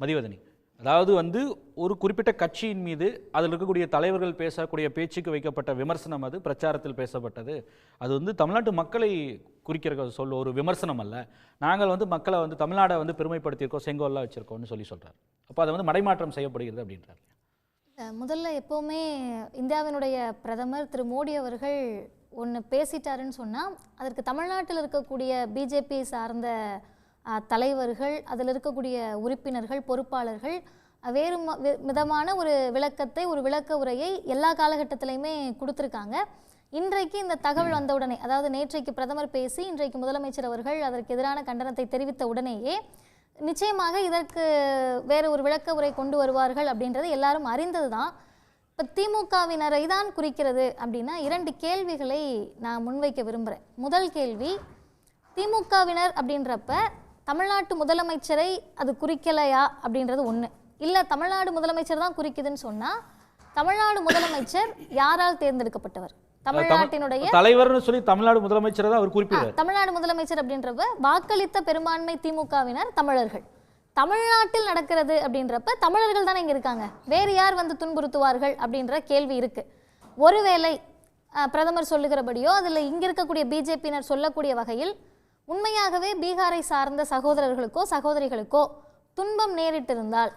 மதிவதனி. அதாவது வந்து ஒரு குறிப்பிட்ட கட்சியின் மீது அதில் இருக்கக்கூடிய தலைவர்கள் பேசக்கூடிய பேச்சுக்கு வைக்கப்பட்ட விமர்சனம் அது பிரச்சாரத்தில் பேசப்பட்டது. அது வந்து தமிழ்நாட்டு மக்களை குறிக்கிற சொல்ல ஒரு விமர்சனம் அல்ல. நாங்கள் வந்து மக்களை வந்து தமிழ்நாடை வந்து பெருமைப்படுத்தியிருக்கோம் செங்கோல்லாம் வச்சுருக்கோம்னு சொல்லி சொல்கிறார் அப்போ அதை வந்து மடைமாற்றம் செய்யப்படுகிறது அப்படின்றார். முதல்ல எப்போவுமே இந்தியாவினுடைய பிரதமர் திரு மோடி அவர்கள் ஒன்று பேசிட்டாருன்னு சொன்னால் அதற்கு தமிழ்நாட்டில் இருக்கக்கூடிய பிஜேபி சார்ந்த தலைவர்கள் அதில் இருக்கக்கூடிய உறுப்பினர்கள் பொறுப்பாளர்கள் வேறு விதமான ஒரு விளக்கத்தை ஒரு விளக்க உரையை எல்லா காலகட்டத்திலையுமே கொடுத்துருக்காங்க. இன்றைக்கு இந்த தகவல் வந்த உடனே அதாவது நேற்றைக்கு பிரதமர் பேசி இன்றைக்கு முதலமைச்சர் அவர்கள் அதற்கு எதிரான கண்டனத்தை தெரிவித்த உடனேயே நிச்சயமாக இதற்கு வேறு ஒரு விளக்க உரை கொண்டு வருவார்கள் அப்படின்றது எல்லாரும் அறிந்தது தான். இப்போ திமுகவினரை தான் குறிக்கிறது அப்படின்னா இரண்டு கேள்விகளை நான் முன்வைக்க விரும்புகிறேன் முதல் கேள்வி திமுகவினர் அப்படின்றப்ப தமிழ்நாட்டு முதலமைச்சரை அது குறிக்கலையா அப்படின்றது ஒன்று இல்லை தமிழ்நாடு முதலமைச்சர் தான் குறிக்குதுன்னு சொன்னால் தமிழ்நாடு முதலமைச்சர் யாரால் தேர்ந்தெடுக்கப்பட்டவர்? தமிழ்நாட்டினுடைய தலைவர்னு சொல்லி தமிழ்நாடு முதலமைச்சரை தான் அவர் ஆ, குறிப்பிடுறார் தமிழ்நாடு முதலமைச்சர் அப்படின்றப்ப வாக்களித்த பெரும்பான்மை திமுகவினர் தமிழர்கள். தமிழ்நாட்டில் நடக்கிறது அப்படின்றப்ப தமிழர்கள் தானே இங்க இருக்காங்க. வேறு யார் வந்து துன்புறுத்துவார்கள் அப்படின்ற கேள்வி இருக்கு. ஒருவேளை பிரதமர் சொல்லுகிறபடியோ அதில் இங்க இருக்கக்கூடிய பிஜேபியினர் சொல்லக்கூடிய வகையில் உண்மையாகவே பீகாரை சார்ந்த சகோதரர்களுக்கோ சகோதரிகளுக்கோ துன்பம் நேரிட்டிருந்தால்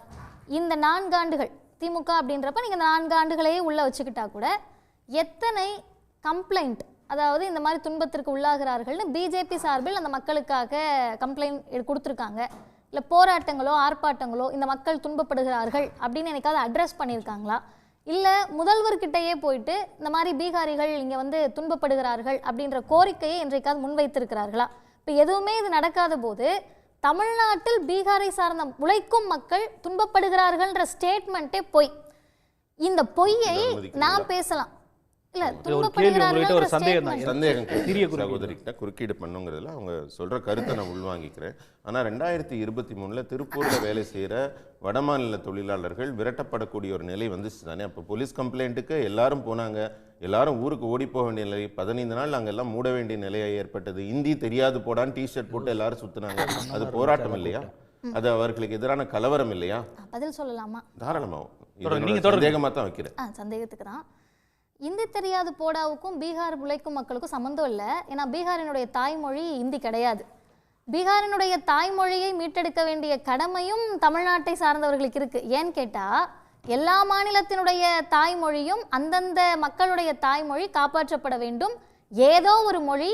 இந்த நான்காண்டுகள் திமுக அப்படின்றப்ப நீங்கள் இந்த நான்காண்டுகளையே உள்ளே வச்சுக்கிட்டா கூட எத்தனை கம்ப்ளைண்ட் அதாவது இந்த மாதிரி துன்பத்திற்கு உள்ளாகிறார்கள்னு பிஜேபி சார்பில் அந்த மக்களுக்காக கம்ப்ளைண்ட் கொடுத்துருக்காங்க. இல்லை போராட்டங்களோ ஆர்ப்பாட்டங்களோ இந்த மக்கள் துன்பப்படுகிறார்கள் அப்படின்னு எனக்காவது அட்ரஸ் பண்ணியிருக்காங்களா? இல்லை முதல்வர்கிட்டயே போயிட்டு இந்த மாதிரி பீகாரிகள் இங்கே வந்து துன்பப்படுகிறார்கள் அப்படின்ற கோரிக்கையை இன்றைக்காவது முன்வைத்திருக்கிறார்களா? இப்போ எதுவுமே இது நடக்காத போது தமிழ்நாட்டில் பீகாரை சார்ந்த உழைக்கும் மக்கள் துன்பப்படுகிறார்கள்ன்ற ஸ்டேட்மெண்ட்டே பொய். இந்த பொய்யை நான் பேசலாம். ஒரு கேள்வி உங்ககிட்ட ஒரு சந்தேகம் தான். சந்தேகம் சிறிய கிடையாது. குறுக்கீடு. பண்ணுங்கிறதுல அவங்க சொல்ற கருத்தை நான் உள்வாங்கிக்கிறேன். ஆனா ரெண்டாயிரத்தி இருபத்தி மூணுல திருப்பூர்ல வேலை செய்யற வடமாநில தொழிலாளர்கள் விரட்டப்படக்கூடிய ஒரு நிலை வந்து தானே. அப்போ போலீஸ் கம்ப்ளைண்ட்டுக்கு எல்லாரும் போனாங்க. எல்லாரும் ஊருக்கு ஓடி போக வேண்டிய நிலை. பதினைந்து நாள் எல்லாம் மூட வேண்டிய நிலையை ஏற்பட்டது. இந்தி தெரியாது போடான்னு டிஷர்ட் போட்டு எல்லாரும் சுத்துனாங்க. அது போராட்டம் இல்லையா? அது அவர்களுக்கு எதிரான கலவரம் இல்லையா? பதில் சொல்லலாமா? நீங்க தான் வைக்கிறேன். ஆ சந்தேகத்துக்கு தான். இந்தி தெரியாத போடாவுக்கும் பீகார் உழைக்கும் மக்களுக்கும் சம்மந்தம் இல்லை. ஏன்னா பீகாரினுடைய தாய்மொழி இந்தி கிடையாது. பீகாரினுடைய தாய்மொழியை மீட்டெடுக்க வேண்டிய கடமையும் தமிழ்நாட்டை சார்ந்தவர்களுக்கு இருக்கு. ஏன்னு கேட்டால் எல்லா மாநிலத்தினுடைய தாய்மொழியும் அந்தந்த மக்களுடைய தாய்மொழி காப்பாற்றப்பட வேண்டும். ஏதோ ஒரு மொழி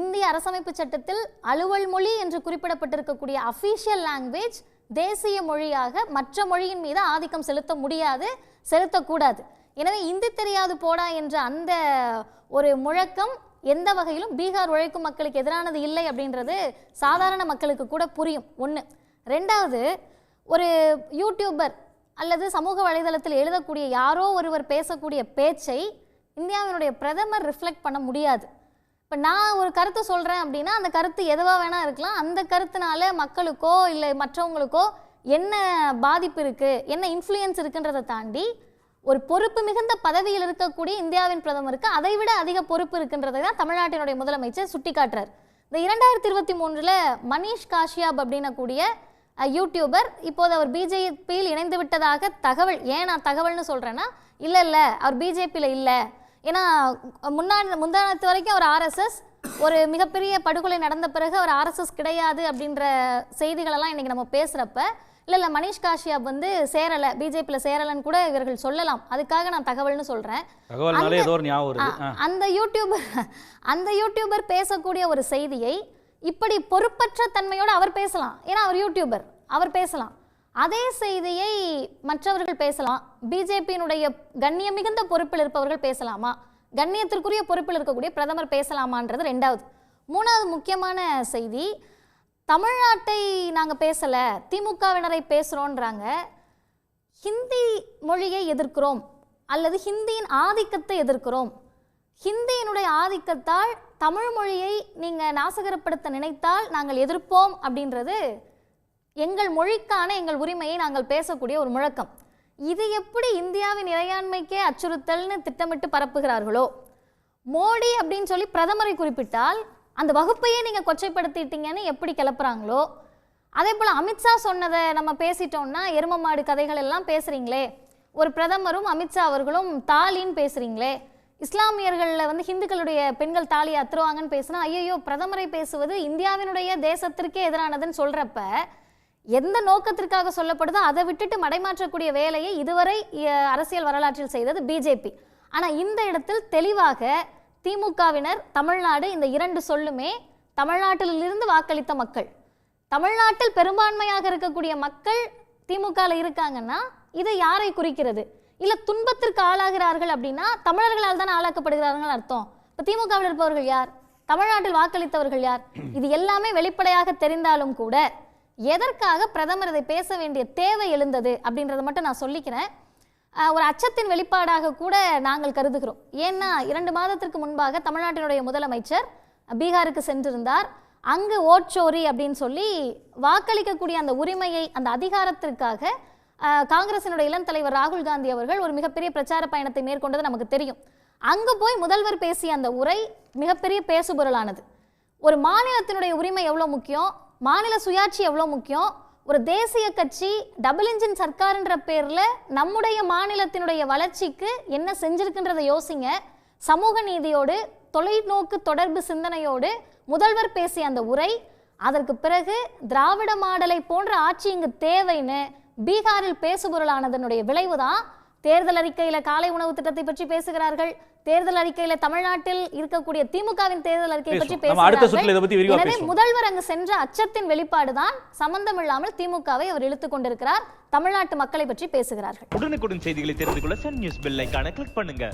இந்திய அரசமைப்பு சட்டத்தில் அலுவல் மொழி என்று குறிப்பிடப்பட்டிருக்கக்கூடிய அஃபீஷியல் லாங்குவேஜ் தேசிய மொழியாக மற்ற மொழியின் மீது ஆதிக்கம் செலுத்த முடியாது செலுத்தக்கூடாது. எனவே இந்தி தெரியாது போடா என்ற அந்த ஒரு முழக்கம் எந்த வகையிலும் பீகார் உழைக்கும் மக்களுக்கு எதிரானது இல்லை அப்படின்றது சாதாரண மக்களுக்கு கூட புரியும். ஒன்று ரெண்டாவது ஒரு யூடியூபர் அல்லது சமூக வலைதளத்தில் எழுதக்கூடிய யாரோ ஒருவர் பேசக்கூடிய பேச்சை இந்தியாவினுடைய பிரதமர் ரிஃப்ளெக்ட் பண்ண முடியாது. இப்போ நான் ஒரு கருத்தை சொல்கிறேன் அப்படின்னா அந்த கருத்து எதுவாக வேணால் இருக்கலாம். அந்த கருத்துனால மக்களுக்கோ இல்லை மற்றவங்களுக்கோ என்ன பாதிப்பு இருக்குது என்ன இன்ஃப்ளூயன்ஸ் இருக்குன்றதை தாண்டி ஒரு பொறுப்பு மிகுந்த பதவியில் இருக்கக்கூடிய இந்தியாவின் பிரதமருக்கு அதை விட அதிக பொறுப்பு இருக்குன்றதை தான் தமிழ்நாட்டினுடைய முதலமைச்சர் சுட்டிக்காட்டுறார். இந்த இரண்டாயிரத்தி இருபத்தி மூன்றில் மணீஷ் காஷியாப் அப்படின்னக்கூடிய யூடியூபர் இப்போது அவர் பிஜேபியில் இணைந்து விட்டதாக தகவல் ஏன் நான் தகவல்னு சொல்கிறேன்னா இல்லை இல்லை அவர் பிஜேபியில் இல்லை. ஏன்னா முன்னாடி முந்தானத்து வரைக்கும் அவர் ஆர்எஸ்எஸ் ஒரு மிகப்பெரிய படுகொலை நடந்த பிறகு அவர் ஆர்எஸ்எஸ் கிடையாது அப்படின்ற செய்திகளெல்லாம் இன்னைக்கு நம்ம பேசுகிறப்ப இல்லை இல்லை மணீஷ் காஷ்யாப் வந்து சேரலை பிஜேபியில் சேரலைன்னு கூட இவர்கள் சொல்லலாம். அதுக்காக நான் தகவல்னு சொல்கிறேன் அந்த யூடியூபர் அந்த யூடியூபர் பேசக்கூடிய ஒரு செய்தியை இப்படி பொறுப்பற்ற தன்மையோடு அவர் பேசலாம். ஏன்னா அவர் யூடியூபர் அவர் பேசலாம். அதே செய்தியை மற்றவர்கள் பேசலாம். பிஜேபியினுடைய கண்ணியம் மிகுந்த பொறுப்பில் இருப்பவர்கள் பேசலாமா? கண்ணியத்திற்குரிய பொறுப்பில் இருக்கக்கூடிய பிரதமர் பேசலாமான்றது ரெண்டாவது. மூணாவது முக்கியமான செய்தி தமிழ்நாட்டை நாங்கள் பேசலை திமுகவினரை பேசுகிறோன்றாங்க ஹிந்தி மொழியை எதிர்க்கிறோம் அல்லது ஹிந்தியின் ஆதிக்கத்தை எதிர்க்கிறோம். ஹிந்தியினுடைய ஆதிக்கத்தால் தமிழ் மொழியை நீங்கள் நாசகரப்படுத்த நினைத்தால் நாங்கள் எதிர்ப்போம் அப்படின்றது எங்கள் மொழிக்கான எங்கள் உரிமையை நாங்கள் பேசக்கூடிய ஒரு முழக்கம். இது எப்படி இந்தியாவின் இறையாண்மைக்கே அச்சுறுத்தல்னு திட்டமிட்டு பரப்புகிறார்களோ? மோடி அப்படின்னு சொல்லி பிரதமரை குறிப்பிட்டால் அந்த வகுப்பையே நீங்கள் கொச்சைப்படுத்திட்டீங்கன்னு எப்படி கிளப்புறாங்களோ? அதே போல் அமித்ஷா சொன்னதை நம்ம பேசிட்டோம்னா எரும மாடு கதைகள் எல்லாம் பேசுகிறீங்களே ஒரு பிரதமரும் அமித்ஷா அவர்களும் தாலின்னு பேசுகிறீங்களே இஸ்லாமியர்களில் வந்து ஹிந்துக்களுடைய பெண்கள் தாலி அத்துருவாங்கன்னு பேசுனா ஐயோ பிரதமரை பேசுவது இந்தியாவினுடைய தேசத்திற்கே எதிரானதுன்னு சொல்கிறப்ப எந்த நோக்கத்திற்காக சொல்லப்படுதோ அதை விட்டுட்டு மடைமாற்றக்கூடிய வேலையை இதுவரை அரசியல் வரலாற்றில் செய்தது பிஜேபி ஆனால் இந்த இடத்தில் தெளிவாக திமுகவினர் தமிழ்நாடு இந்த இரண்டு சொல்லுமே தமிழ்நாட்டிலிருந்து வாக்களித்த மக்கள். தமிழ்நாட்டில் பெரும்பான்மையாக இருக்கக்கூடிய மக்கள் திமுகவில் இருக்காங்கன்னா இது யாரை குறிக்கிறது? இல்லை துன்பத்திற்கு ஆளாகிறார்கள் அப்படின்னா தமிழர்களால் தான் ஆளாக்கப்படுகிறார்கள் அர்த்தம். இப்போ திமுகவில் இருப்பவர்கள் யார்? தமிழ்நாட்டில் வாக்களித்தவர்கள் யார்? இது எல்லாமே வெளிப்படையாக தெரிந்தாலும் கூட எதற்காக பிரதமர் இதை பேச வேண்டிய தேவை எழுந்தது அப்படின்றத மட்டும் நான் சொல்லிக்கிறேன். ஒரு அச்சத்தின் வெளிப்பாடாக கூட நாங்கள் கருதுகிறோம். ஏன்னா இரண்டு மாதத்திற்கு முன்பாக தமிழ்நாட்டினுடைய முதலமைச்சர் பீகாருக்கு சென்றிருந்தார். அங்கு ஓட்சோரி அப்படின்னு சொல்லி வாக்களிக்கக்கூடிய அந்த உரிமையை அந்த அதிகாரத்திற்காக காங்கிரசினுடைய இளம் தலைவர் ராகுல் காந்தி அவர்கள் ஒரு மிகப்பெரிய பிரச்சார பயணத்தை மேற்கொண்டது நமக்கு தெரியும். அங்கு போய் முதல்வர் பேசிய அந்த உரை மிகப்பெரிய பேசுபொருளானது. ஒரு மாநிலத்தினுடைய உரிமை எவ்வளோ முக்கியம்? மாநில சுயாட்சி எவ்வளோ முக்கியம்? ஒரு தேசிய கட்சி டபுள் இன்ஜின் சர்க்கார்ன்ற பேரில் நம்முடைய மாநிலத்தினுடைய வளர்ச்சிக்கு என்ன செஞ்சிருக்குன்றதை யோசிங்க. சமூக நீதியோடு தொலைநோக்கு தொடர்பு சிந்தனையோடு முதல்வர் பேசிய அந்த உரை அதற்கு பிறகு திராவிட மாடலை போன்ற ஆட்சி இங்கு தேவைன்னு பீகாரில் பேசுபொருளானதனுடைய விளைவுதான் தேர்தல் அறிக்கையில காலை உணவு திட்டத்தை பற்றி பேசுகிறார்கள். தேர்தல் அறிக்கையில தமிழ்நாட்டில் இருக்கக்கூடிய திமுகவின் தேர்தல் அறிக்கையை பற்றி பேசுவோம். நம்ம அடுத்த சுற்றுல இதை பேசுகிறார்கள் எனவே பேசுவோம். முதல்வர் அங்கு சென்ற அச்சத்தின் வெளிப்பாடுதான் சம்பந்தம் இல்லாமல் திமுகவை அவர் இழுத்துக் கொண்டிருக்கிறார். தமிழ்நாட்டு மக்களை பற்றி பேசுகிறார்கள். உடனுக்குடன் செய்திகளை தெரிந்து கொள்ள சன் நியூஸ் பெல் கிளிக் பண்ணுங்க.